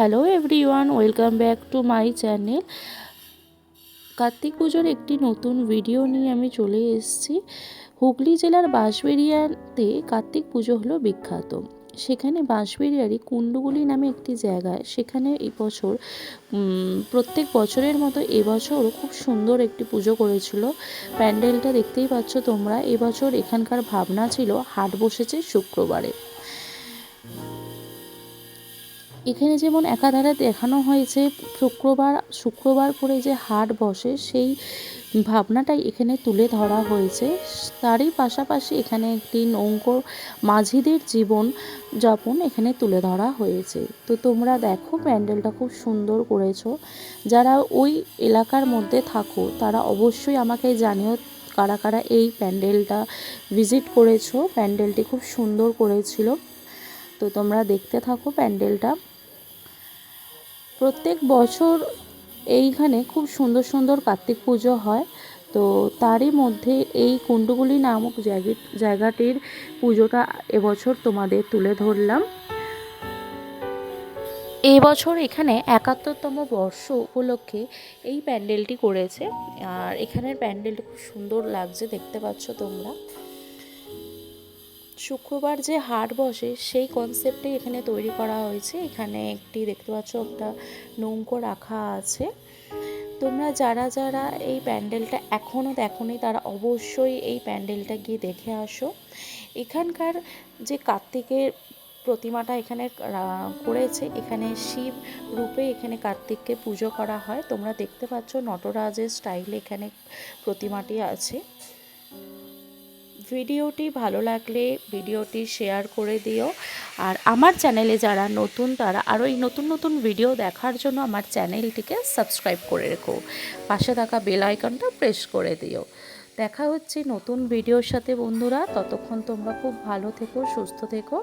Hello everyone welcome back to my channel Kartik পুজোর একটি নতুন ভিডিও নিয়ে আমি চলে এসেছি। হুগলি জেলার বাঁশবেড়িয়াতে কার্তিক পুজো হলো বিখ্যাত। সেখানে বাঁশবেড়িয়ারই কুণ্ডুগুলি নামে একটি জায়গায় সেখানে এই বছর প্রত্যেক বছরের মতো এবছরও খুব সুন্দর একটি পুজো করেছিল। প্যান্ডেলটা দেখতেই পাচ্ছ তোমরা। এবছর এখানকার ভাবনা ছিল, হাট বসেছে শুক্রবারে। এখানে যেমন একাধারে দেখানো হয়েছে, শুক্রবার শুক্রবার করে যে হাট বসে সেই ভাবনাটাই এখানে তুলে ধরা হয়েছে। তারই পাশাপাশি এখানে একটি নৌক মাঝিদের জীবন যাপন এখানে তুলে ধরা হয়েছে। তো তোমরা দেখো প্যান্ডেলটা খুব সুন্দর করেছ। যারা ওই এলাকার মধ্যে থাকো, তারা অবশ্যই আমাকে জানিও কারা কারা এই প্যান্ডেলটা ভিজিট করেছ। প্যান্ডেলটি খুব সুন্দর করেছিল। তো তোমরা দেখতে থাকো প্যান্ডেলটা। প্রত্যেক বছর এইখানে খুব সুন্দর সুন্দর কার্তিক পুজো হয়। তো তারই মধ্যে এই কুণ্ডুগুলি নামক জায়গা- জায়গাটির পুজোটা এবছর তোমাদের তুলে ধরলাম। এবছর এখানে একাত্তরতম বর্ষ উপলক্ষে এই প্যান্ডেলটি করেছে। আর এখানের প্যান্ডেলটি খুব সুন্দর লাগছে, দেখতে পাচ্ছ তোমরা। শুক্রবার যে হাট বসে, সেই কনসেপ্টে এখানে তৈরি করা হয়েছে। এখানে একটি দেখতে পাচ্ছ, একটা নৌকো রাখা আছে। তোমরা যারা যারা এই প্যান্ডেলটা এখনও দেখোনি, তারা অবশ্যই এই প্যান্ডেলটা গিয়ে দেখে আসো। এখানকার যে কার্তিকের প্রতিমাটা এখানে করেছে, এখানে শিব রূপে এখানে কার্তিককে পুজো করা হয়। তোমরা দেখতে পাচ্ছ, নটরাজের স্টাইলে এখানে প্রতিমাটি আছে। ভিডিওটি ভালো লাগলে ভিডিওটি শেয়ার করে দিও। আর আমার চ্যানেলে যারা নতুন, তারা আরও এই নতুন নতুন ভিডিও দেখার জন্য আমার চ্যানেলটিকে সাবস্ক্রাইব করে রেখো। পাশে থাকা বেল আইকনটা প্রেস করে দিও। দেখা হচ্ছে নতুন ভিডিওর সাথে, বন্ধুরা। ততক্ষণ তোমরা খুব ভালো থেকো, সুস্থ থেকো।